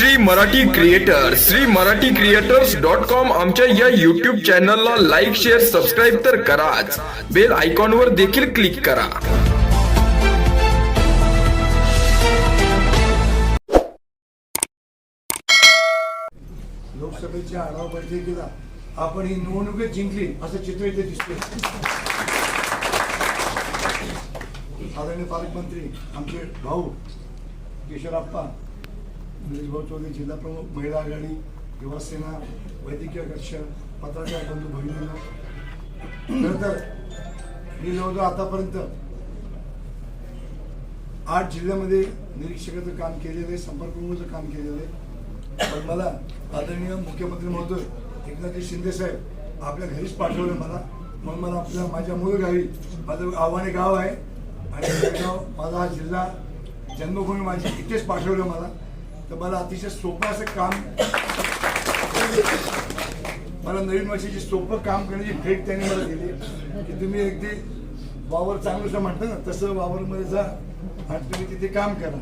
Shri Marathi creator Shri Marathi creators dot com आमच्या या YouTube चॅनलला लाईक शेअर सबस्क्राईब तर कराच. बेल आयकॉनवर देखील क्लिक करा. लोकसभेच्या आढावा बैठकीला आपण ही निवडणुकीत जिंकली असं चित्र इथे दिसते आदरणीय पालकमंत्री आमचे भाऊ किशोरप्पा म्हणजे भाऊ चौधरी जिल्हा प्रमुख महिला आघाडी युवासेना वैद्यकीय कक्ष पत्रकार बंधू भगिनींना. नंतर मी जवळजवळ आतापर्यंत आठ जिल्ह्यामध्ये निरीक्षकाचं काम केलेलं आहे संपर्क प्रमुखचं काम केलेलं आहे. पण मला आदरणीय मुख्यमंत्री महोदय एकनाथजी शिंदे साहेब आपल्या घरीच पाठवलं मला. मग मला आपल्या माझ्या मूळ गावी माझं आव्हाने गाव आहे. आणि गाव माझा हा जिल्हा जन्मभूमी माझी इथेच पाठवलं मला. तर मला अतिशय सोपं असं काम मला नवीन वर्षाची सोपं काम करण्याची भेट त्यांनी मला दिली. की तुम्ही अगदी वावर चांगलं म्हणता ना तसं वावरमध्ये जा आणि तुम्ही तिथे काम करा.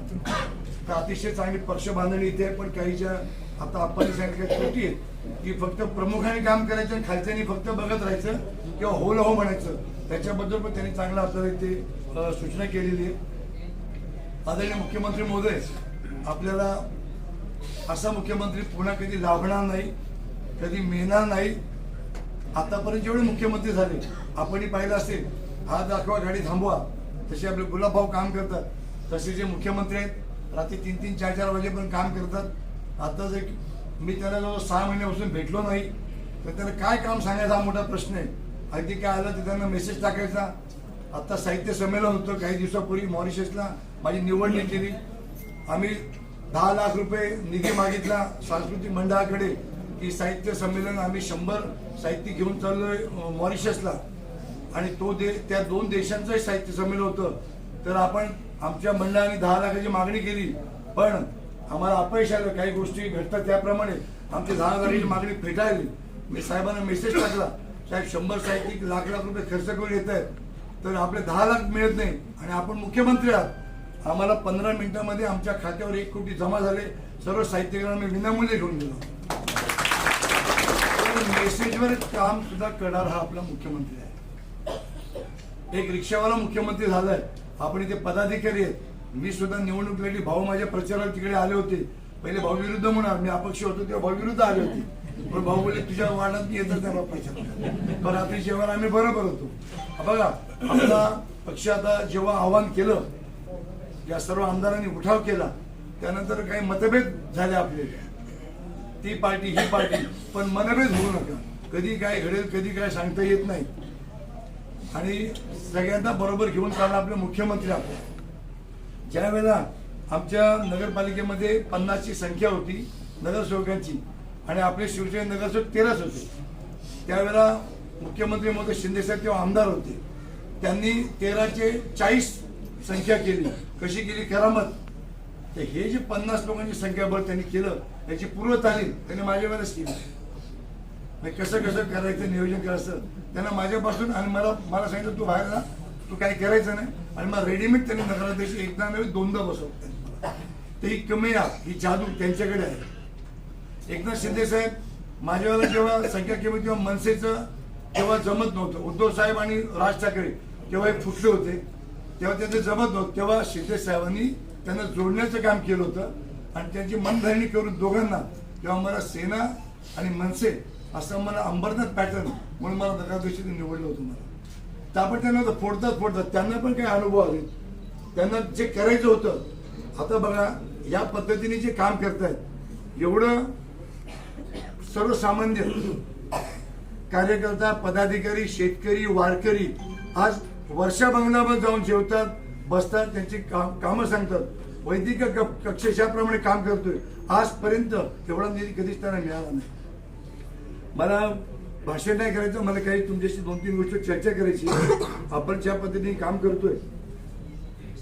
तर अतिशय चांगली पक्ष बांधणी इथे आहे पण काहीच्या आता आपण सांगितलं त्रुटी आहेत. की फक्त प्रमुखाने काम करायचं आणि खालच्यानी फक्त बघत राहायचं किंवा हो हो म्हणायचं. त्याच्याबद्दल पण त्यांनी चांगलं आपल्याला इथे सूचना केलेली आहे. आदरणीय मुख्यमंत्री महोदय आपल्याला असा मुख्यमंत्री पुन्हा कधी लाभणार नाही कधी मिळणार नाही. आतापर्यंत जेवढे मुख्यमंत्री झाले आपणही पाहिलं असेल हा दाखवा गाडी थांबवा. तसे आपले गुलाबभाऊ काम करतात. तसे जे मुख्यमंत्री आहेत रात्री तीन तीन चार चार वाजेपर्यंत काम करतात. आता जर मी त्याला जवळ सहा महिन्यापासून भेटलो नाही तर त्याला काय काम सांगायचा हा मोठा प्रश्न आहे. अगदी काय आलं तर त्यांना मेसेज टाकायचा. आता साहित्य संमेलन होतं काही दिवसापूर्वी मॉरिशसला माझी निवडणी केली आम्ही दहा लाख रुपये निधी मागितला. सांस्कृतिक मंडळाकडे की साहित्य संमेलन आम्ही शंभर साहित्य घेऊन चाललोय मॉरिशसला. आणि तो दे त्या दोन देशांचंही साहित्य संमेलन होतं. तर आपण आमच्या मंडळाने दहा लाखाची मागणी केली. पण आम्हाला अपयश आलं. काही गोष्टी घडतात त्याप्रमाणे आमची दहा लाखाची मागणी फेटाळली. मी साहेबांना मेसेज टाकला. साहेब शंभर साहित्यिक लाख लाख रुपये खर्च करून येत आहेत तर आपले दहा लाख मिळत नाही आणि आपण मुख्यमंत्री आहात. आम्हाला पंधरा मिनिटांमध्ये आमच्या खात्यावर एक कोटी जमा झाले. सर्व साहित्यकारांना मी विनामूल्य घेऊन गेलो मेसेजवर काम सुद्धा करणार हा आपला मुख्यमंत्री आहे. एक रिक्षावाला मुख्यमंत्री झालाय. आपण इथे पदाधिकारी आहेत. मी सुद्धा निवडणूक लढली. भाऊ माझ्या प्रचाराला तिकडे आले होते. पहिले भाऊ विरुद्ध म्हणून मी अपक्ष होतो तेव्हा भाऊ विरुद्ध आले होते. पण भाऊ बोलले तुझ्या वार्डात मी येतात त्या प्रचार पण रात्री जेव्हा आम्ही बरोबर होतो. बघा आपला पक्ष आता जेव्हा आव्हान केलं या सर्व आमदारांनी उठाव केला. त्यानंतर काही मतभेद झाले आपले ती पार्टी ही पार्टी. पण मनभेद होऊ नका. कधी काय घडेल कधी काय सांगता येत नाही. आणि सगळ्यांना बरोबर घेऊन चालला आपले मुख्यमंत्री आपले. ज्या वेळेला आमच्या नगरपालिकेमध्ये पन्नासची संख्या होती नगरसेवकांची आणि आपले शिवसेने नगरसेवक तेराच होते. त्यावेळेला मुख्यमंत्री महोदय शिंदेसाहेब तेव्हा आमदार होते. त्यांनी तेराचे चाळीस संख्या केली. कशी केली? करामत. तर हे जे पन्नास लोकांची संख्याबळ त्यांनी केलं याची पूर्व तालीम त्यांनी माझ्यावरच केली. कसं कसं करायचं नियोजन करायचं? त्यांना माझ्यापासून आणि मला मला सांगितलं तू बाहेर ना तू काही करायचं नाही. आणि मला रेडीमेड त्यांनी नगराध्यक्ष एकदा नव्हे दोनदा बसवत ते ही कमेया ही जादू त्यांच्याकडे आहे. एकनाथ शिंदे साहेब माझ्या जेव्हा संख्या केली तेव्हा मनसेचं तेव्हा जमत नव्हतं. उद्धव साहेब आणि राज ठाकरे तेव्हा हे फुटले होते. तेव्हा त्यांचं जमत नव्हतं. तेव्हा शिंदे साहेबांनी त्यांना जोडण्याचं काम केलं होतं आणि त्यांची मनधरणी करून दोघांना तेव्हा मला सेना आणि मनसे असं मला अंबरनाथ पॅटर्न म्हणून मला नगराध्यक्ष निवडलं होतं मला. तर त्यांना फोडतात फोडतात. त्यांना पण काही अनुभव आले. त्यांना जे करायचं होतं आता बघा या पद्धतीने जे काम करतायत एवढं सर्वसामान्य कार्यकर्ता पदाधिकारी शेतकरी वारकरी आज वर्षा बंगल्यावर जाऊन जेवतात बसतात त्यांची काम कामं सांगतात. वैद्यकीय क- कक्षेशाप्रमाणे काम करतोय. आजपर्यंत तेवढा निधी कधीच त्यांना मिळाला नाही. मला भाषण नाही करायचं मला काही तुमच्याशी दोन तीन गोष्ट चर्चा करायची आपण ज्या पद्धतीने काम करतोय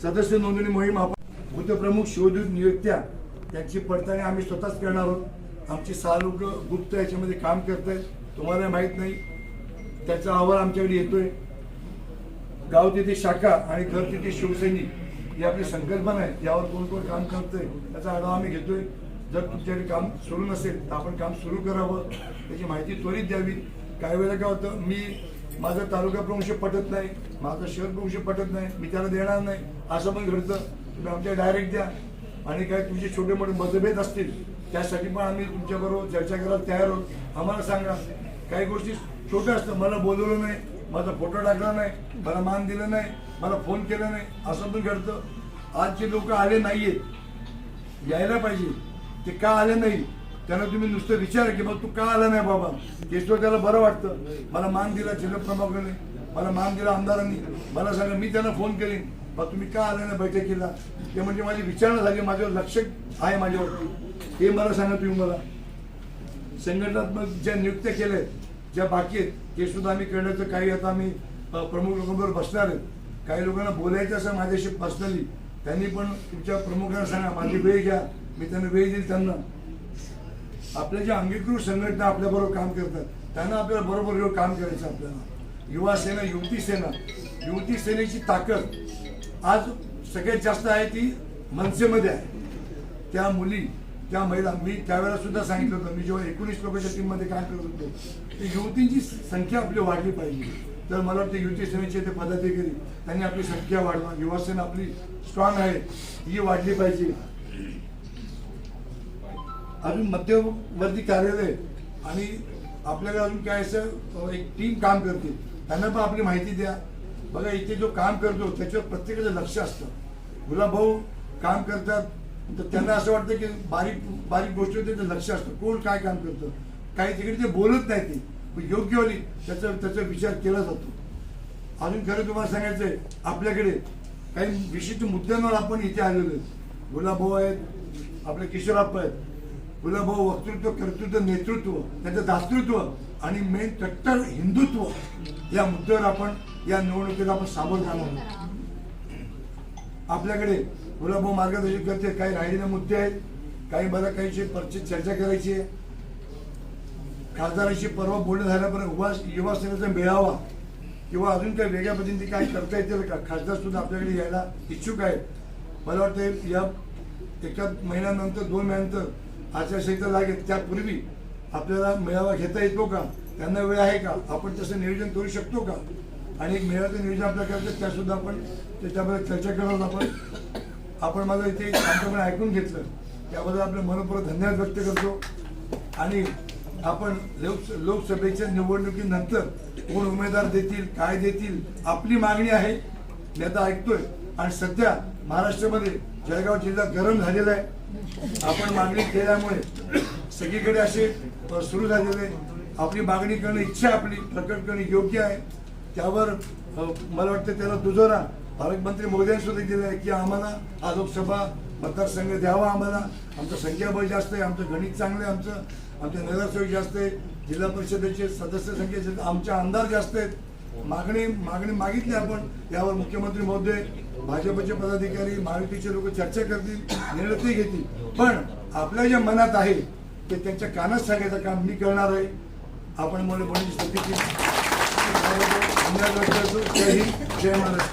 सदस्य नोंदणी मोहीम आपण भूतप्रमुख शिवदूत नियुक्त्या त्यांची पडताळणी आम्ही स्वतःच करणार आहोत. आमची सहा लोक गुप्त याच्यामध्ये काम करत आहेत तुम्हाला माहीत नाही. त्याचा अहवाल आमच्याकडे येतोय. गाव तिथे शाखा आणि घर तिथे शिवसैनिक ही आपली संकल्पना आहे. यावर कोण कोण काम करतंय त्याचा आढावा आम्ही घेतोय. जर तुमच्याकडे काम सुरू नसेल तर आपण काम सुरू करावं. त्याची माहिती त्वरित द्यावी. काही वेळेला काय होतं मी माझं तालुका प्रमुख पटत नाही माझं शहर प्रमुख पटत नाही मी त्याला देणार नाही असं पण घडतं. तुम्ही आमच्या डायरेक्ट द्या. आणि काय तुमचे छोटे मोठे मतभेद असतील त्यासाठी पण आम्ही तुमच्याबरोबर चर्चा करायला तयार आहोत. आम्हाला सांगा. काही गोष्टी छोट्या असतात मला बोलवलं नाही. माझा फोटो टाकला नाही मला मान दिलं नाही मला फोन केला नाही असं पण घडतं. आज जे लोक आले नाहीयेत यायला पाहिजे. ते का आले नाही? त्यांना तुम्ही नुसतं विचारा की मग तू का आला नाही बाबा? केशव त्याला बरं वाटतं. मला मान दिला जिल्हा प्रभागाने. मला मान दिला आमदारांनी. मला सांगा मी त्यांना फोन केले. मग तुम्ही का आला नाही बैठकीला? ते म्हणजे माझी विचारणा झाली माझ्यावर लक्ष आहे माझ्यावरती. हे मला सांगा तुम्ही मला. संघटनात्मक ज्या नियुक्त्या केल्या आहेत ज्या बाकी आहेत ते सुद्धा आम्ही करण्याचं काही आता आम्ही प्रमुख लोकांबरोबर बसणार आहेत. काही लोकांना बोलायचं असं माझ्याशी पर्सनली त्यांनी पण तुमच्या प्रमुखांना सांगा माझी वेळ घ्या मी त्यांना वेळ देईल त्यांना. आपल्या ज्या अंगीकृत संघटना आपल्याबरोबर काम करतात त्यांना आपल्याला बरोबर येऊन काम करायचं आपल्याला. युवा सेना युवती सेना युवती सेनेची ताकद आज सगळ्यात जास्त आहे ती मनसेमध्ये आहे. त्या मुली त्या महिला मी त्यावेळेला सुद्धा सांगितलं होतं मी जेव्हा एकोणीस लोकांच्या टीममध्ये काम करत होतो ती युवतींची संख्या आपली वाढली पाहिजे. तर मला वाटतं युती सेनेचे ते पदाधिकारी त्यांनी आपली संख्या वाढवा. युवासेना आपली स्ट्रॉंग आहे ही वाढली पाहिजे. अजून मध्यवर्ती कार्यालय आणि आपल्याला अजून काय असं एक टीम काम करते त्यांना पण आपली माहिती द्या. बघा इथे जो काम करतो त्याच्यावर प्रत्येकाचं लक्ष असतं. गुलाबभाऊ काम करतात तर त्यांना असं वाटतं की बारीक बारीक गोष्टी त्याचं लक्ष असतं. कोण काय काम करतं? काही तिकडे ते बोलत नाही ते. पण त्याचा त्याचा विचार केला जातो. अजून खरं तुम्हाला सांगायचंय आपल्याकडे काही विशिष्ट मुद्द्यांवर आपण इथे आलेलो आहेत. गुलाबभाऊ आहेत आपले किशोरप्पा आहेत. गुलाबभाऊ वक्तृत्व कर्तृत्व नेतृत्व त्यांचं दातृत्व आणि मेन कट्टर हिंदुत्व या मुद्द्यावर आपण या निवडणुकीला आपण सामोरं जाणार आहोत. आपल्याकडे गुलाबभाऊ मार्गदर्शन करते. काही राहिलेले मुद्दे आहेत. काही मला काहीशी परिचित चर्चा करायची आहे. खासदारांशी परवा बोलणं झाल्यापर्यंत युवा युवा सेनेचा मेळावा किंवा अजून काही वेगळ्या पद्धतीने काय करता येतील का? खासदार सुद्धा आपल्याकडे यायला इच्छुक आहेत. मला वाटतं या एका महिन्यानंतर दोन महिन्यानंतर आचारसंहिता लागेल. त्यापूर्वी आपल्याला मेळावा घेता येतो का? त्यांना वेळ आहे का? आपण तसं नियोजन करू शकतो का? आणि एक मेळाचं नियोजन आपल्याला करायचं त्यासुद्धा आपण त्याच्याबद्दल चर्चा करत आपण. आपण माझं इथे शांतपणे ऐकून घेतलं. त्याबद्दल आपलं मनपूर्वक धन्यवाद व्यक्त करतो. आणि आपण लोक लोकसभेच्या निवडणुकीनंतर कोण उमेदवार देतील काय देतील आपली मागणी आहे. मी आता ऐकतोय. आणि सध्या महाराष्ट्रामध्ये जळगाव जिल्हा गरम झालेला आहे. आपण मागणी केल्यामुळे सगळीकडे असे सुरू झालेले. आपली मागणी करणं इच्छा आपली प्रकट करणं योग्य आहे. त्यावर मला वाटतं त्याला दुजोरा पालकमंत्री मोदी सुद्धा दिलं आहे की आम्हाला हा लोकसभा मतदारसंघ द्यावा आम्हाला. आमचं संख्याबळ जास्त आहे आमचं गणित चांगलं आहे आमचं आमचे नगरसेवक जास्त आहे जिल्हा परिषदेचे सदस्य संख्या जास्त, आमचे आमदार जास्त आहेत. मागणी मागणी मागितली आपण यावर मुख्यमंत्री महोदय भाजपचे पदाधिकारी महायुतीचे लोक चर्चा करतील निर्णय घेतील. पण आपल्या ज्या मनात आहे ते त्यांच्या कानात सांगायचं काम मी करणार आहे. आपण मला बोलण्याची स्थिती केली जय हिंद जय महाराष्ट्र.